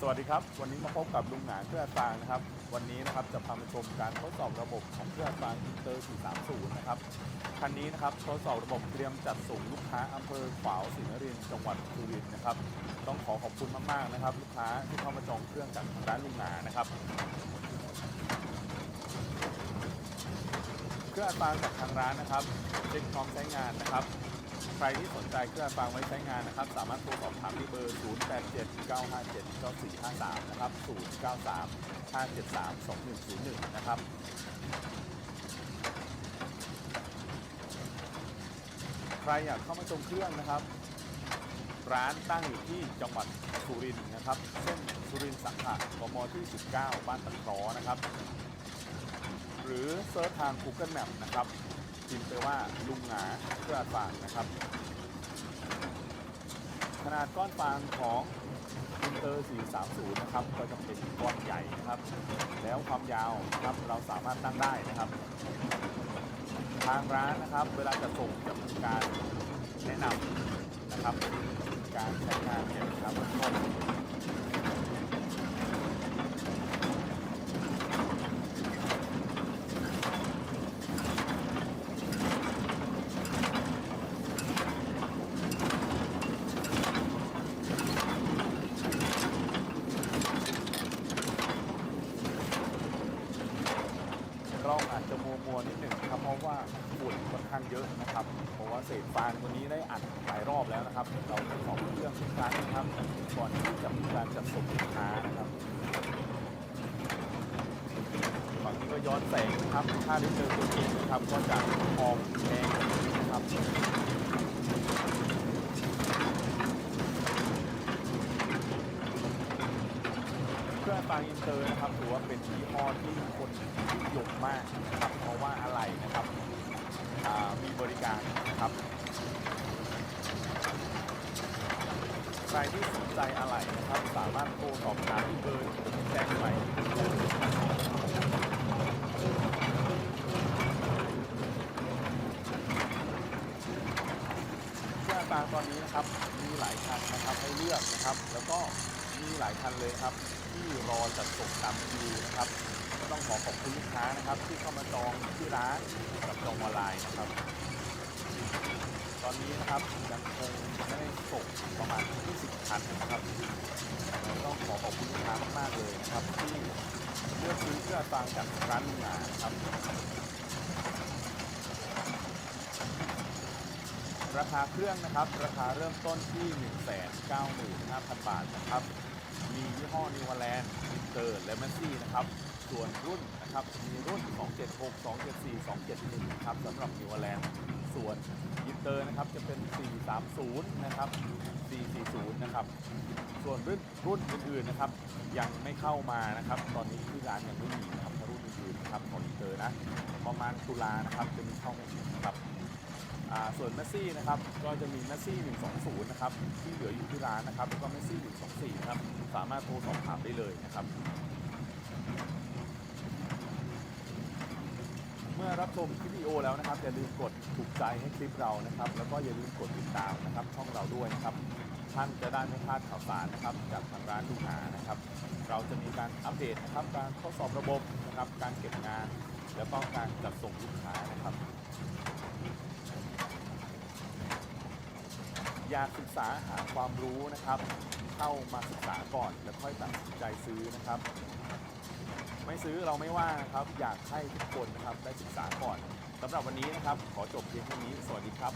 สวัสดีครับ วันนี้มาพบกับลุงหนานเครื่องอัดฟางนะครับ วันนี้นะครับจะพามาชมการทดสอบระบบของเครื่องอัดฟางอินเตอร์430 นะครับคันนี้นะครับทดสอบระบบเตรียมจัดส่งลูกค้าอำเภอขวาวศรีนครินทร์จังหวัดสุรินทร์นะครับ ต้องขอขอบคุณมากๆนะครับ ลูกค้าที่เข้ามาจองเครื่องจากทางร้านลุงหนานะครับ รื่องอัดฟางจากทางร้านนะครับเช็คพร้อมใช้งานนะครับ ใครที่สนใจเครื่องอัดฟางไว้ใช้งานนะครับ สามารถโทรสอบถามที่เบอร์ 0879579453 นะครับ 0935732101 นะครับใครอยากเข้ามาชมเครื่องนะครับ ร้านตั้งอยู่ที่จังหวัดสุรินทร์นะครับ เส้นสุรินทร์สังขะกมที่ 19 บ้านตะคราะห์นะครับ หรือเซิร์ชทาง Google Map นะครับพิมพ์ไปว่าลุงหงาเพื่อฟางนะครับ ขนาดก้อนฟางของอินเตอร์430 นะครับ ก็จะเป็นก้อนใหญ่นะครับ แล้วความยาวนะครับเราสามารถตั้งได้นะครับ ทางร้านนะครับ เวลาจะส่งจะมีการแนะนำนะครับ การใช้งานเนี่ยนะครับ เบื้องอาจจะมัวมัวนิดหนึ่งครับเพราะว่าฝุ่นค่อนข้างเยอะนะครับ เพราะว่าเศษฟางตัวนี้ได้อัดหลายรอบแล้วนะครับ เราทดสอบเครื่องทุกครั้งนะครับก่อนที่จะมีการจัดส่งลูกค้านะครับฝั่งนี้ก็ย้อนแสงนะครับถ้าได้เจอตัวจริงนะครับก็จะออกแดงแบบนี้นะครับเครื่องฟางอินเตอร์นะครับถือว่าเป็นยี่ห้อที่คนนิยม มากนะครับเพราะว่าอะไรนะครับมีบริการนะครับใครที่สนใจอะไรนะครับสามารถโทรสอบถามที่เบอร์แจ้งไปเครื่องฟางตอนนี้นะครับมีหลายคันนะครับให้เลือกนะครับ แล้วก็มีหลายคันเลยครับที่รอจัดส่งตามคิวนะครับ ก็ต้องขอขอบคุณลูกค้านะครับ ที่เข้ามาจองที่ร้านกับจองออนไลน์นะครับ ตอนนี้นะครับยังคงไม่ได้ส่งประมาณ 20คันนะครับต้องขอขอบคุณลูกค้ามากๆเลยนะครับ ที่เลือกซื้อเครื่องฟางจากร้านลุงหนานะครับ ราคาเครื่องนะครับ ราคาเริ่มต้นที่ 195,000 บาทนะครับ มียี่ห้อนิวแลนด์อินเตอร์และแมสซี่นะครับ ส่วนรุ่นนะครับมีรุ่น 276 274 271นะครับสำหรับนิวแลนด์ส่วนอินเตอร์นะครับจะเป็น 430 นะครับ 440 นะครับ ส่วนรุ่นรุ่นอื่นๆนะครับยังไม่เข้ามานะครับ ตอนนี้ที่ร้านยังไม่มีนะครับรุ่นอื่นๆนะครับของอินเตอร์นะประมาณตุลานะครับจะมีเข้ามานะครับส่วนแมสซี่นะครับก็จะมีแมสซี่ 120 นะครับที่เหลืออยู่ที่ร้านนะครับแล้วก็แมสซี่ 124 นะครับสามารถโทรสอบถามได้เลยนะครับ เมื่อ รับชมคลิปวิดีโอแล้วนะครับอย่าลืมกดถูกใจให้คลิปเรานะครับ แล้วก็อย่าลืมกดติดตามนะครับ ช่องเราด้วยนะครับ ท่านจะได้ไม่พลาดข่าวสารนะครับจากทางร้านลูกหานะครับ เราจะมีการอัปเดตนะครับการทดสอบระบบนะครับการเก็บงาน แล้วก็การจัดส่งลูกค้านะครับ อยากศึกษาหาความรู้นะครับ เข้ามาศึกษาก่อนแล้วค่อยตัดสินใจซื้อนะครับ ไม่ซื้อเราไม่ว่านะครับ อยากให้ทุกคนนะครับได้ศึกษาก่อนสำหรับวันนี้นะครับ ขอจบเพียงเท่านี้ สวัสดีครับ